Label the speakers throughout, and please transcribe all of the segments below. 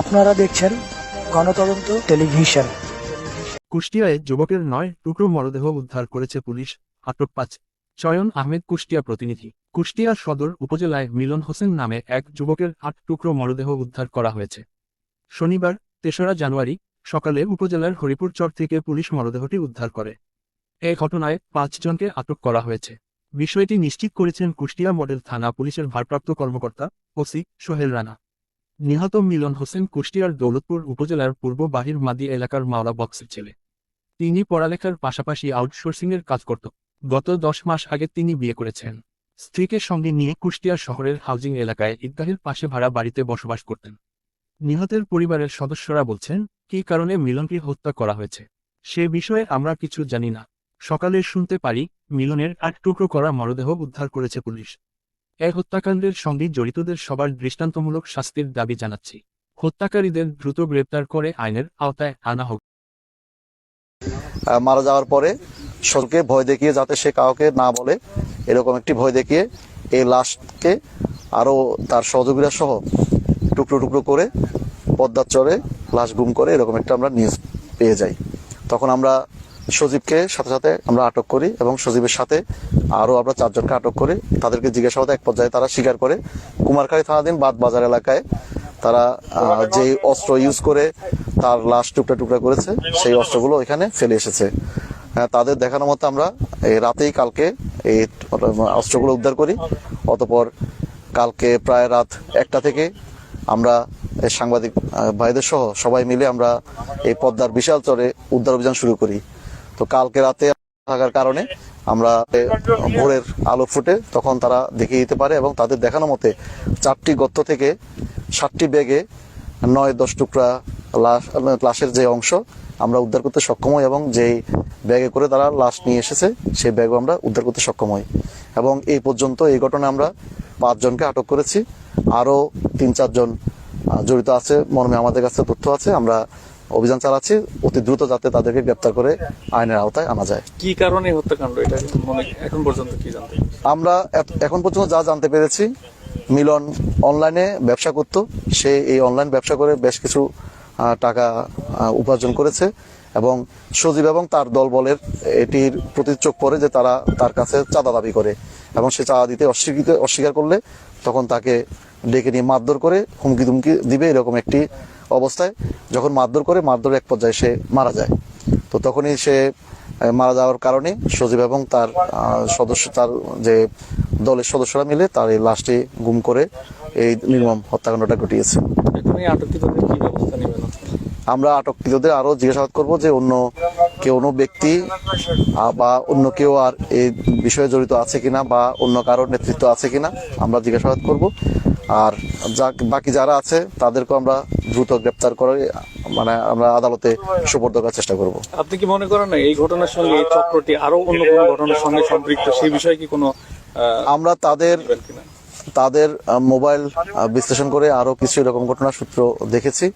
Speaker 1: আপনারা দেখছেন গণতদন্ত টেলিভিশন।
Speaker 2: কুষ্টিয়ায় যুবকের নয় টুকরো মরদেহ উদ্ধার করেছে পুলিশ, আটক পাঁচ। চয়ন আহমেদ কুষ্টিয়া প্রতিনিধি। কুষ্টিয়া সদর উপজেলায় মিলন হোসেন নামে এক যুবকের আট টুকরো মরদেহ উদ্ধার করা হয়েছে। শনিবার, তেসরা জানুয়ারি, সকালে উপজেলার হরিপুর চর থেকে পুলিশ মরদেহটি উদ্ধার করে। এ ঘটনায় পাঁচজনকে আটক করা হয়েছে। বিষয়টি নিশ্চিত করেছেন কুষ্টিয়া মডেল থানা পুলিশের ভারপ্রাপ্ত কর্মকর্তা ওসি সোহেল রানা। নিহত মিলন হোসেন কুষ্টিয়ার দৌলতপুর উপজেলার পূর্ব বাহির মাদি এলাকার মাওলা বক্সের ছেলে। তিনি পড়ালেখার পাশাপাশি আউটসোর্সিংয়ের কাজ করত। গত দশ মাস আগে তিনি বিয়ে করেছেন। স্ত্রীকে সঙ্গে নিয়ে কুষ্টিয়া শহরের হাউজিং এলাকায় ঈদগাহের পাশে ভাড়া বাড়িতে বসবাস করতেন। নিহতের পরিবারের সদস্যরা বলছেন, কী কারণে মিলনকে হত্যা করা হয়েছে? সে বিষয়ে আমরা কিছু জানি না। সকালে শুনতে পারি, মিলনের আট টুকরো করা মরদেহ উদ্ধার করেছে পুলিশ। এক হত্যাকাণ্ডের সঙ্গে জড়িতদের সবার দৃষ্টান্তমূলক শাস্তির দাবি জানাচ্ছি। হত্যাকারীদের দ্রুত গ্রেপ্তার করে আইনের আওতায় আনা হোক।
Speaker 3: মারা যাওয়ার পরে সরকে ভয় দেখিয়ে যাতে সে কাউকে না বলে, এরকম একটি ভয় দেখিয়ে এই লাশকে আরও তার সহযোগীরা সহ টুকরো টুকরো করে পদ্মার চরে লাশ গুম করে এরকম একটা আমরা নিউজ পেয়ে যাই। তখন আমরা সজীবকে সাথে সাথে আমরা আটক করি এবং সজীবের সাথে আরও আমরা চারজনকে আটক করি। তাদেরকে জিজ্ঞাসাবাদে এক পর্যায়ে তারা স্বীকার করে। কুমারখালী থানাধীন বাদ বাজার এলাকায় তারা যে অস্ত্র ইউজ করে তার লাশ টুকরা টুকরা করেছে, সেই অস্ত্রগুলো এখানে ফেলে এসেছে। তাদের দেখানো মতো আমরা রাতেই কালকে এই অস্ত্রগুলো উদ্ধার করি। অতপর কালকে প্রায় রাত একটা থেকে আমরা সাংবাদিক ভাইদের সহ সবাই মিলে আমরা এই পদ্মার বিশাল চরে উদ্ধার অভিযান শুরু করি। তো কালকে রাতে থাকার কারণে আমরা ভোরের আলো ফুটে তখন তারা দেখিয়ে দিতে পারে এবং তাদের দেখানো মতে চারটি গর্ত থেকে সাতটি ব্যাগে নয়, দশ টুকরা লাশ, লাশের যে অংশ আমরা উদ্ধার করতে সক্ষম হই এবং যেই ব্যাগে করে তারা লাশ নিয়ে এসেছে, সেই ব্যাগও আমরা উদ্ধার করতে সক্ষম হই। এবং এই পর্যন্ত এই ঘটনায় আমরা পাঁচজনকে আটক করেছি। আরও তিন, চারজন জড়িত আছে, মর্মে আমাদের কাছে তথ্য আছে। আমরা অভিযান চালাচ্ছি অতি দ্রুত যাতে তাদেরকে গ্রেপ্তার করে আইনের আওতায় আনা যায়।
Speaker 4: কি কারণে হত্যাকাণ্ড? এটা এখন পর্যন্ত কি জানতে
Speaker 3: আমরা এখন পর্যন্ত যা জানতে পেরেছি মিলন অনলাইনে ব্যবসা করত। সে এই অনলাইন ব্যবসা করে বেশ কিছু টাকা উপার্জন করেছে এবং সজীব এবং তার দলবলের এটির প্রতি চোখ পড়ে যে তারা তার কাছে চাঁদা দাবি করে এবং সে চাঁদা দিতে অস্বীকৃত অস্বীকার করলে তখন তাকে ডেকে নিয়ে মারধর করে হুমকি দুমকি দিবে এরকম একটি অবস্থায় যখন মারধর করে মারধর এক পর্যায়ে সে মারা যায় তো তখনই সে মারা যাওয়ার কারণে সজীব এবং তার সদস্য তার যে দলের সদস্যরা মিলে তার এই লাশটি গুম করে এই নির্মম হত্যাকাণ্ডটা ঘটিয়েছে? আমরা আটককৃতদের আরও জিজ্ঞাসাবাদ করব যে অন্য কোনো ব্যক্তি বা অন্য কেউ আর এই বিষয়ে জড়িত আছে কিনা বা অন্য কারোর নেতৃত্ব আছে কিনা আমরা জিজ্ঞাসাবাদ করব। আর যা বাকি যারা আছে তাদেরকে আমরা দ্রুত গ্রেপ্তার করে মানে আমরা আদালতে সুপর্দ করার চেষ্টা করব।
Speaker 4: আপনি কি মনে করেন এই ঘটনার সঙ্গে এই চক্রটি আরও অন্য কোনো ঘটনার সঙ্গে সম্পৃক্ত? সেই বিষয়ে কি কোনো
Speaker 3: আমরা তাদের তাদের মোবাইল বিশ্লেষণ করে আরও কিছু এরকম ঘটনার সূত্র দেখেছি।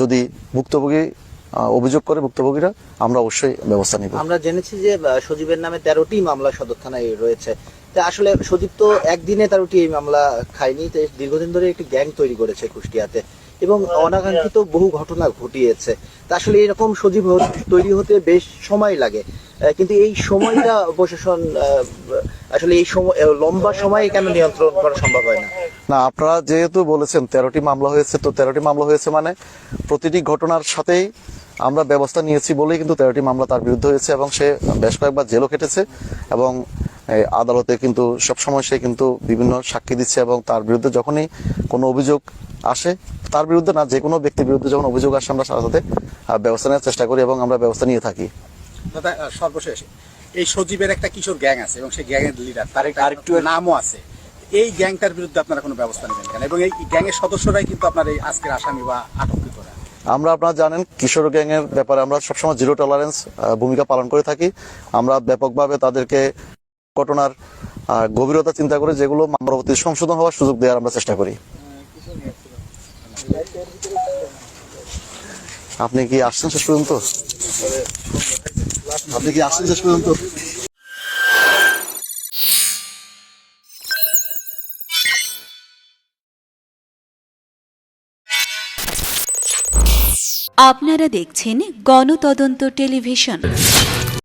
Speaker 3: যদি ভুক্তভোগী অভিযোগ করে ভুক্তভোগীরা, আমরা অবশ্যই ব্যবস্থা নিব।
Speaker 5: আমরা জেনেছি যে সজীবের নামে তেরোটি মামলা সদর থানায় রয়েছে। আসলে সজীব তো একদিনে তেরোটি এই মামলা খায়নি দীর্ঘদিন ধরে একটি গ্যাং তৈরি করেছে কুষ্টিয়াতে। এবং অনাকাঙ্ক্ষিত বহু ঘটনা ঘটিয়েছে। তা আসলে এরকম সজীব তৈরি হতে বেশ সময় লাগে। কিন্তু এই সময়টা প্রশাসন আসলে এই সময় লম্বা সময় কেন নিয়ন্ত্রণ করা সম্ভব হয় না?
Speaker 3: না আপনারা যেহেতু বলেছেন তেরোটি মামলা হয়েছে তো তেরোটি মামলা হয়েছে মানে প্রতিটি ঘটনার সাথেই আমরা ব্যবস্থা নিয়েছি বলেই কিন্তু তেরোটি মামলা তার বিরুদ্ধে হয়েছে এবং সে বেশ কয়েকবার জেলও কেটেছে এবং আদালতে কিন্তু সবসময় সে কিন্তু বিভিন্ন সাক্ষী দিচ্ছে এবং তার বিরুদ্ধে যখনই কোনো অভিযোগ আসে তার বিরুদ্ধে না যে কোনো ব্যক্তির বিরুদ্ধে যখন অভিযোগ আসে আমরা সাথে সাথে ব্যবস্থা নেওয়ার চেষ্টা করি এবং আমরা ব্যবস্থা নিয়ে থাকি।
Speaker 6: সর্বশেষ এই সজীবের একটা কিশোর গ্যাং আছে এবং সেই গ্যাংয়ের লিডার তার একটা আরেকটু নামও আছে। এই গ্যাংটার বিরুদ্ধে আপনারা কোনো ব্যবস্থা নেবেন কেন? এবং এই গ্যাংয়ের সদস্যরাই কিন্তু আপনার এই আজকের আসামি বা আটককৃতরা
Speaker 3: আমরা আপনারা জানেন কিশোর গ্যাংয়ের ব্যাপারে আমরা সবসময় জিরো টলারেন্স ভূমিকা পালন করে থাকি। আমরা ব্যাপকভাবে তাদেরকে ঘটনার গভীরতা চিন্তা করে যেগুলো পরবর্তী সংশোধন হওয়ার সুযোগ দেওয়ার আমরা চেষ্টা করি। আপনি কি আসছেন শেষ পর্যন্ত? আপনি কি আসছেন শেষ পর্যন্ত?
Speaker 7: আপনারা দেখছেন গণতদন্ত টেলিভিশন।